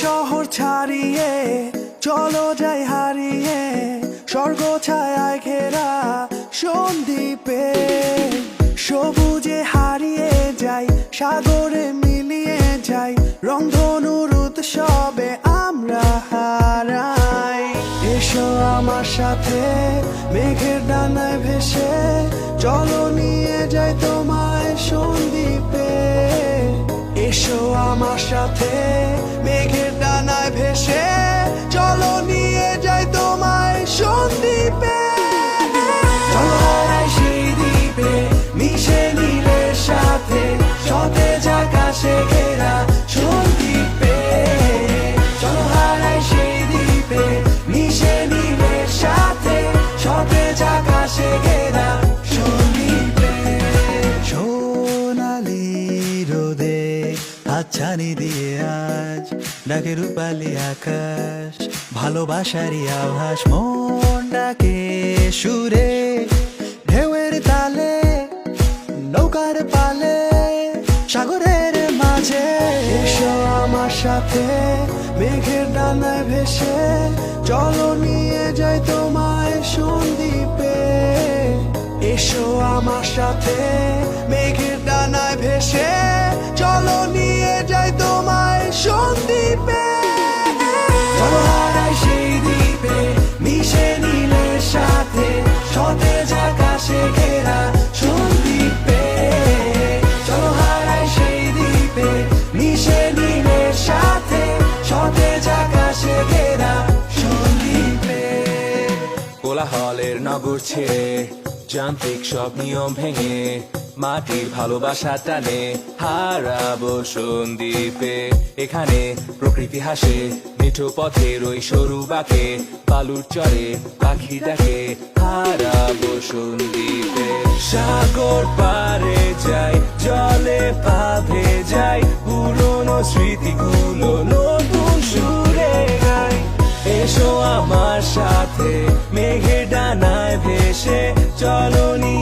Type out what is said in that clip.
শহর ছাড়িয়ে, চলো যাই হারিয়ে, স্বর্গ ছায় ঘেরা সন্দীপে সবুজে হারিয়ে যাই, সাগরে মিলিয়ে যাই, রংধনুর উৎসবে আমরা হারাই। এসো আমার সাথে, মেঘের ডানায় ভেসে, চলো নিয়ে যাই তোমায় সন্দীপে এসো আমার সাথে ডানায় হাতছানি দিয়ে আজ ডাকে রূপালি আকাশ, ভালোবাসারই আভাস। মন ডাকে সুরে, ঢেউয়ের তালে, নৌকার পালে, সাগরের মাঝে। এসো আমার সাথে, মেঘের ডানায় ভেসে, চলো নিয়ে যাই তোমায় সন্দীপে এসো আমার সাথে, মেঘের ডানায় ভেসে, চলো কোলাহলের নগর ছেড়ে যান্ত্রিক সব নিয়ম ভেঙে, মাটির ভালোবাসা টানে, হারাবো সন্দীপে এখানে প্রকৃতি হাসে, মিঠো পথের ওই সরু বাঁকে, বালুর চরে পাখি ডাকে, হারাবো সন্দীপে সাগর পারে যাই, জলে পা যাই, পুরনো স্মৃতিগুলো নতুন সুরে গাই। এসো আমার সাথে। মেঘে